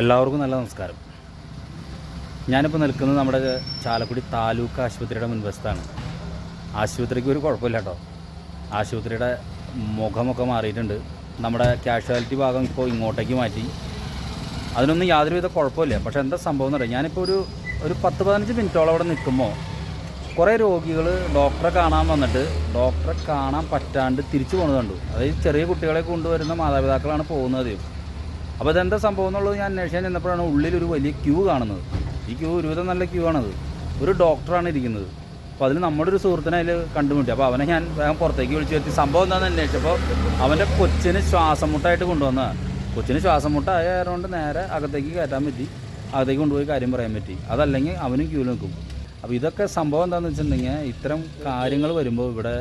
എല്ലാവർക്കും നല്ല നമസ്കാരം. ഞാനിപ്പോൾ നിൽക്കുന്നത് നമ്മുടെ ചാലക്കുടി താലൂക്ക് ആശുപത്രിയുടെ മുൻവശത്താണ്. ആശുപത്രിക്ക് ഒരു കുഴപ്പമില്ല കേട്ടോ. ആശുപത്രിയുടെ മുഖമൊക്കെ മാറിയിട്ടുണ്ട്. നമ്മുടെ കാഷ്വാലിറ്റി ഭാഗം ഇപ്പോൾ ഇങ്ങോട്ടേക്ക് മാറ്റി. അതിനൊന്നും യാതൊരുവിധ കുഴപ്പമില്ല. പക്ഷേ എന്താ സംഭവം എന്ന് പറയാം ഞാനിപ്പോൾ ഒരു ഒരു പത്ത് പതിനഞ്ച് മിനിറ്റോളം അവിടെ നിൽക്കുമ്പോൾ കുറേ രോഗികൾ ഡോക്ടറെ കാണാൻ വന്നിട്ട് ഡോക്ടറെ കാണാൻ പറ്റാണ്ട് തിരിച്ചു പോകുന്നത് കണ്ടു. അതായത് ചെറിയ കുട്ടികളെ കൊണ്ടുവരുന്ന മാതാപിതാക്കളാണ് പോകുന്നത്. അപ്പോൾ ഇതെന്താ സംഭവം എന്നുള്ളത് ഞാൻ അന്വേഷിക്കാൻ ചെന്നപ്പോഴാണ് ഉള്ളിലൊരു വലിയ ക്യൂ കാണുന്നത്. ഈ ക്യൂ ഒരുവിധം നല്ല ക്യൂ ആണത്. ഒരു ഡോക്ടറാണ് ഇരിക്കുന്നത്. അപ്പോൾ അതിൽ നമ്മുടെ ഒരു സുഹൃത്തിനെ അതിൽ കണ്ടുമുട്ടി. അപ്പോൾ അവനെ ഞാൻ വേഗം പുറത്തേക്ക് വിളിച്ചു വരുത്തി. സംഭവം എന്താണെന്ന് അന്വേഷിച്ചപ്പോൾ അവന്റെ കൊച്ചിന് ശ്വാസം മുട്ടായിട്ട് കൊണ്ടുവന്നതാണ് കൊച്ചിന് ശ്വാസം മുട്ട ആയതുകൊണ്ട് നേരെ അകത്തേക്ക് കയറ്റാൻ പറ്റി. അകത്തേക്ക് കൊണ്ടുപോയി കാര്യം പറയാൻ പറ്റി. അതല്ലെങ്കിൽ അവനും ക്യൂ നിൽക്കും. അപ്പോൾ ഇതൊക്കെ സംഭവം എന്താണെന്ന് വെച്ചിട്ടുണ്ടെങ്കിൽ ഇത്തരം കാര്യങ്ങൾ വരുമ്പോൾ ഇവിടെ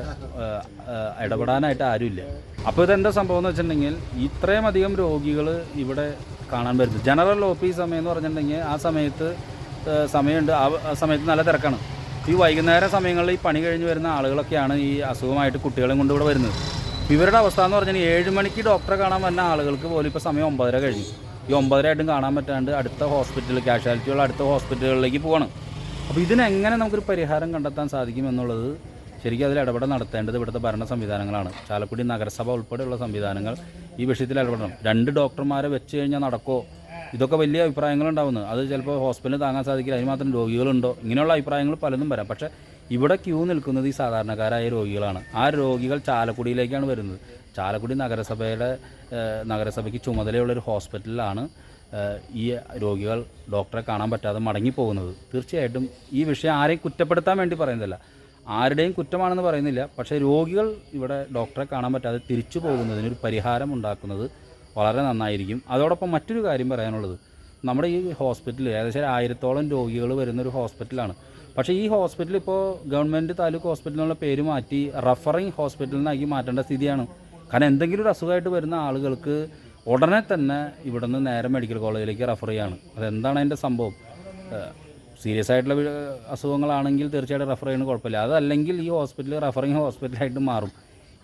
ഇടപെടാനായിട്ട് ആരുമില്ല. അപ്പോൾ ഇതെന്താ സംഭവം എന്ന് വെച്ചിട്ടുണ്ടെങ്കിൽ ഇത്രയും അധികം രോഗികൾ ഇവിടെ കാണാൻ വരുന്നു ജനറൽ ഒ പി സമയം എന്ന് പറഞ്ഞിട്ടുണ്ടെങ്കിൽ ആ സമയത്ത് സമയമുണ്ട്. ആ സമയത്ത് നല്ല തിരക്കാണ്. ഈ വൈകുന്നേര സമയങ്ങളിൽ ഈ പണി കഴിഞ്ഞ് വരുന്ന ആളുകളൊക്കെയാണ് ഈ അസുഖമായിട്ട് കുട്ടികളെയും കൊണ്ട് ഇവിടെ വരുന്നത്. ഇവരുടെ അവസ്ഥ എന്ന് പറഞ്ഞാൽ ഏഴ് മണിക്ക് ഡോക്ടറെ കാണാൻ വരുന്ന ആളുകൾക്ക് പോലും ഇപ്പോൾ സമയം ഒമ്പതര കഴിഞ്ഞു. ഈ ഒമ്പതര ആയിട്ടും കാണാൻ പറ്റാണ്ട് അടുത്ത ഹോസ്പിറ്റൽ കാഷ്വാലിറ്റിയുള്ള അടുത്ത ഹോസ്പിറ്റലുകളിലേക്ക് പോകണം അപ്പോൾ ഇതിനെങ്ങനെ നമുക്കൊരു പരിഹാരം കണ്ടെത്താൻ സാധിക്കും എന്നുള്ളത് ശരിക്കും അതിൽ ഇടപെടൽ നടത്തേണ്ടത് ഇവിടുത്തെ ഭരണ സംവിധാനങ്ങളാണ്. ചാലക്കുടി നഗരസഭ ഉൾപ്പെടെയുള്ള സംവിധാനങ്ങൾ ഈ വിഷയത്തിൽ ഇടപെടണം. രണ്ട് ഡോക്ടർമാരെ വെച്ച് കഴിഞ്ഞാൽ നടക്കോ ഇതൊക്കെ വലിയ അഭിപ്രായങ്ങളുണ്ടാവുന്നത് അത് ചിലപ്പോൾ ഹോസ്പിറ്റലിൽ താങ്ങാൻ സാധിക്കില്ല. അതിന് മാത്രം രോഗികളുണ്ടോ? ഇങ്ങനെയുള്ള അഭിപ്രായങ്ങൾ പലതും വരാം. പക്ഷേ ഇവിടെ ക്യൂ നിൽക്കുന്നത് ഈ സാധാരണക്കാരായ രോഗികളാണ്. ആ രോഗികൾ ചാലക്കുടിയിലേക്കാണ് വരുന്നത്. ചാലക്കുടി നഗരസഭയുടെ നഗരസഭയ്ക്ക് ചുമതലയുള്ളൊരു ഹോസ്പിറ്റലിലാണ് ഈ രോഗികൾ ഡോക്ടറെ കാണാൻ പറ്റാതെ മടങ്ങിപ്പോകുന്നത്. തീർച്ചയായിട്ടും ഈ വിഷയം ആരെയും കുറ്റപ്പെടുത്താൻ വേണ്ടി പറയുന്നതല്ല. ആരുടെയും കുറ്റമാണെന്ന് പറയുന്നില്ല. പക്ഷേ രോഗികൾ ഇവിടെ ഡോക്ടറെ കാണാൻ പറ്റാതെ തിരിച്ചു പോകുന്നതിനൊരു പരിഹാരം ഉണ്ടാക്കുന്നത് വളരെ നന്നായിരിക്കും. അതോടൊപ്പം മറ്റൊരു കാര്യം പറയാനുള്ളത്. നമ്മുടെ ഈ ഹോസ്പിറ്റൽ ഏകദേശം ആയിരത്തോളം രോഗികൾ വരുന്നൊരു ഹോസ്പിറ്റലാണ്. പക്ഷേ ഈ ഹോസ്പിറ്റൽ ഇപ്പോൾ ഗവൺമെന്റ് താലൂക്ക് ഹോസ്പിറ്റൽ എന്നുള്ള പേര് മാറ്റി റഫറിങ് ഹോസ്പിറ്റലിനാക്കി മാറ്റേണ്ട സ്ഥിതിയാണ്. കാരണം എന്തെങ്കിലും ഒരു അസുഖമായിട്ട് വരുന്ന ആളുകൾക്ക് ഉടനെ തന്നെ ഇവിടുന്ന് നേരെ മെഡിക്കൽ കോളേജിലേക്ക് റെഫർ ചെയ്യാണ്. അതെന്താണ് അതിന്റെ സംഭവം? സീരിയസ് ആയിട്ടുള്ള അസുഖങ്ങളാണെങ്കിൽ തീർച്ചയായിട്ടും റെഫർ ചെയ്യുന്നത് കുഴപ്പമില്ല. അതല്ലെങ്കിൽ ഈ ഹോസ്പിറ്റൽ റെഫറിങ് ഹോസ്പിറ്റലായിട്ട് മാറും.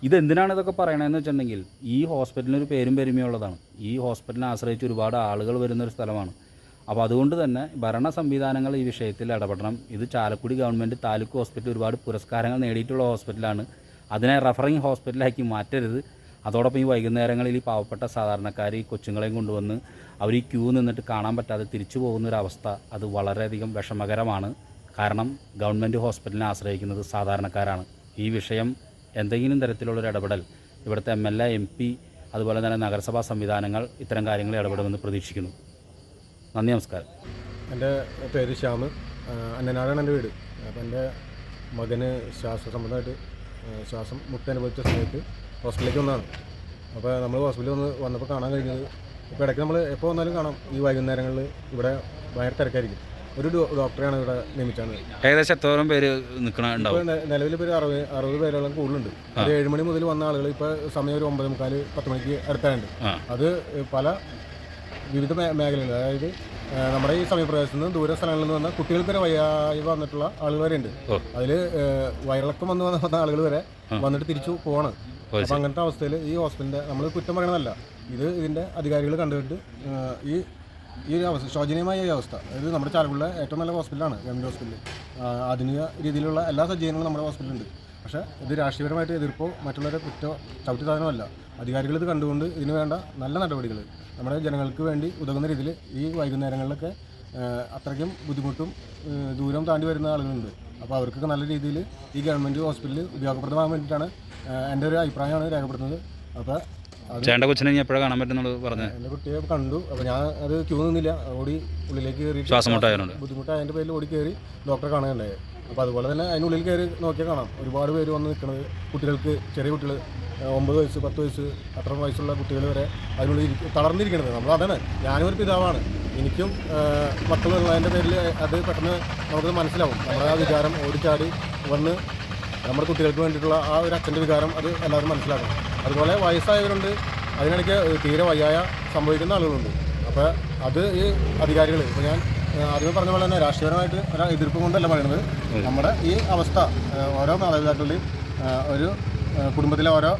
ഇതെന്തിനാണ് ഇതൊക്കെ പറയണതെന്ന് വെച്ചിട്ടുണ്ടെങ്കിൽ ഈ ഹോസ്പിറ്റലിന് ഒരു പേരും പെരുമയുള്ളതാണ് ഈ ഹോസ്പിറ്റലിനെ ആശ്രയിച്ച് ഒരുപാട് ആളുകൾ വരുന്നൊരു സ്ഥലമാണ്. അപ്പോൾ അതുകൊണ്ട് തന്നെ ഭരണ സംവിധാനങ്ങൾ ഈ വിഷയത്തിൽ ഇടപെടണം. ഇത് ചാലക്കുടി ഗവൺമെന്റ് താലൂക്ക് ഹോസ്പിറ്റൽ ഒരുപാട് പുരസ്കാരങ്ങൾ നേടിയിട്ടുള്ള ഹോസ്പിറ്റലാണ് അതിനെ റെഫറിങ് ഹോസ്പിറ്റലാക്കി മാറ്റരുത്. അതോടൊപ്പം ഈ വൈകുന്നേരങ്ങളിൽ ഈ പാവപ്പെട്ട സാധാരണക്കാർ ഈ കൊച്ചുങ്ങളെയും കൊണ്ടുവന്ന് അവർ ഈ ക്യൂ നിന്നിട്ട് കാണാൻ പറ്റാതെ തിരിച്ചു പോകുന്ന ഒരു അവസ്ഥ അത് വളരെയധികം വിഷമകരമാണ്. കാരണം ഗവൺമെന്റ് ഹോസ്പിറ്റലിനെ ആശ്രയിക്കുന്നത് സാധാരണക്കാരാണ്. ഈ വിഷയം എന്തെങ്കിലും തരത്തിലുള്ളൊരു ഇടപെടൽ ഇവിടുത്തെ M L A M P അതുപോലെ തന്നെ നഗരസഭാ സംവിധാനങ്ങൾ ഇത്തരം കാര്യങ്ങളിൽ ഇടപെടുമെന്ന് പ്രതീക്ഷിക്കുന്നു. നന്ദി നമസ്കാരം. എന്റെ പേര് ശ്യാം ആ, അന്നനാടാണ് എന്റെ വീട്. അപ്പോൾ എന്റെ മകന് ശ്വാസ സംബന്ധമായിട്ട് ശ്വാസം മുട്ട അനുഭവിച്ച സമയത്ത് ഹോസ്പിറ്റലിലേക്ക് വന്നതാണ്. അപ്പോൾ നമ്മൾ ഹോസ്പിറ്റലിൽ വന്ന് വന്നപ്പോൾ കാണാൻ കഴിഞ്ഞത് ഇപ്പോൾ ഇടയ്ക്ക് നമ്മൾ എപ്പോൾ വന്നാലും കാണാം. ഈ വൈകുന്നേരങ്ങളിൽ ഇവിടെ ഭയങ്കര തിരക്കായിരിക്കും. ഒരു ഡോക്ടറെയാണ് ഇവിടെ നിയമിച്ചത്. ഏകദേശം എത്തോളം പേര് നിൽക്കണം നിലവിൽ പേര് ഒരു അറുപത് അറുപത് പേരോളം കൂടുതലുണ്ട്. ഒരു ഏഴ് മണി മുതൽ വന്ന ആളുകൾ ഇപ്പോൾ സമയം ഒരു ഒമ്പത് മുക്കാൽ പത്ത് മണിക്ക് അടുത്തായുണ്ട്. അത് പല വിവിധ മേഖലകളിൽ അതായത് നമ്മുടെ ഈ സമീപപ്രദേശത്ത് നിന്ന് ദൂര സ്ഥലങ്ങളിൽ നിന്ന് വന്ന കുട്ടികൾക്ക് വരെ വയ്യായി വന്നിട്ടുള്ള ആളുകൾ വരെ ഉണ്ട്. അതിൽ വയറിളക്കം വന്ന് വന്ന വന്ന ആളുകൾ വരെ വന്നിട്ട് തിരിച്ചു പോവാണ്. ഓ, അപ്പോൾ അങ്ങനത്തെ അവസ്ഥയിൽ ഈ ഹോസ്പിറ്റലിന്റെ നമ്മൾ കുറ്റം പറയണതല്ല. ഇത് ഇതിന്റെ അധികാരികൾ കണ്ടുകൊണ്ട് ഈ ഈ ഒരു അവസ്ഥ ശോചനീയമായ ഈ അവസ്ഥ. ഇത് നമ്മുടെ ചാലക്കുള്ള ഏറ്റവും നല്ല ഹോസ്പിറ്റലാണ് ഗവൺമെന്റ് ഹോസ്പിറ്റൽ ആധുനിക രീതിയിലുള്ള എല്ലാ സജ്ജീകരണങ്ങളും നമ്മുടെ ഹോസ്പിറ്റലുണ്ട് പക്ഷേ ഇത് രാഷ്ട്രീയപരമായിട്ട് എതിർപ്പോ മറ്റുള്ളവരെ കുറ്റോ ചവിട്ടി സാധനമല്ല അധികാരികൾ ഇത് കണ്ടുകൊണ്ട് ഇതിന് വേണ്ട നല്ല നടപടികൾ നമ്മുടെ ജനങ്ങൾക്ക് വേണ്ടി ഉതകുന്ന രീതിയിൽ ഈ വൈകുന്നേരങ്ങളിലൊക്കെ അത്രയ്ക്കും ബുദ്ധിമുട്ടും ദൂരം താണ്ടി വരുന്ന ആളുകളുണ്ട്. അപ്പോൾ അവർക്കൊക്കെ നല്ല രീതിയിൽ ഈ ഗവൺമെന്റ് ഹോസ്പിറ്റലിൽ ഉപയോഗപ്രദമാകാൻ വേണ്ടിയിട്ടാണ് എന്റെ ഒരു അഭിപ്രായമാണ് രേഖപ്പെടുത്തുന്നത്. അപ്പോൾ ചേട്ടന്റെ കൊച്ചിനെ ഇനി എപ്പോഴാണ് കാണാൻ പറ്റുന്നുള്ളത് പറഞ്ഞത് എന്റെ കുട്ടിയെ കണ്ടു. അപ്പോൾ ഞാൻ അത് ക്യൂ നിന്നില്ല. ഓടി ഉള്ളിലേക്ക് കയറി ശ്വാസം മുട്ടായതുകൊണ്ട് ബുദ്ധിമുട്ടായതിന്റെ പേരിൽ ഓടി കയറി ഡോക്ടറെ കാണുകയുണ്ടായി. അപ്പോൾ അതുപോലെ തന്നെ അതിനുള്ളിൽ കയറി നോക്കിയാൽ കാണാം. ഒരുപാട് പേര് വന്ന് നിൽക്കുന്നത് കുട്ടികൾക്ക് ചെറിയ കുട്ടികൾ ഒമ്പത് വയസ്സ് പത്ത് വയസ്സ് അത്ര വയസ്സുള്ള കുട്ടികൾ വരെ അതിനുള്ളിൽ തളർന്നിരിക്കുന്നത് നമ്മൾ അതാണ് ഞാനും ഒരു പിതാവാണ്. എനിക്കും മക്കളുള്ളതിന്റെ പേരിൽ അത് പെട്ടെന്ന് നമുക്ക് മനസ്സിലാവും. നമ്മുടെ ആ വികാരം ഓടിച്ചാടി വന്ന് നമ്മുടെ കുട്ടികൾക്ക് വേണ്ടിയിട്ടുള്ള ആ ഒരു അച്ഛന്റെ വികാരം അത് എല്ലാവരും മനസ്സിലാക്കും അതുപോലെ വയസ്സായവരുണ്ട്. അതിനിടയ്ക്ക് തീരെ വയ്യായ സംഭവിക്കുന്ന ആളുകളുണ്ട്. അപ്പോൾ അത് ഈ അധികാരികൾ ഇപ്പോൾ ഞാൻ ആദ്യമേ പറഞ്ഞ പോലെ തന്നെ രാഷ്ട്രീയപരമായിട്ട് ഒരു എതിർപ്പ് കൊണ്ടല്ല പറയുന്നത് നമ്മുടെ ഈ അവസ്ഥ ഓരോ മാതാപിതാക്കളുടെയും ഒരു കുടുംബത്തിലെ ഓരോ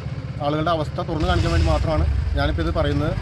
ആളുകളുടെ അവസ്ഥ തുറന്നു കാണിക്കാൻ വേണ്ടി മാത്രമാണ് ഞാനിപ്പോൾ ഇത് പറയുന്നത്.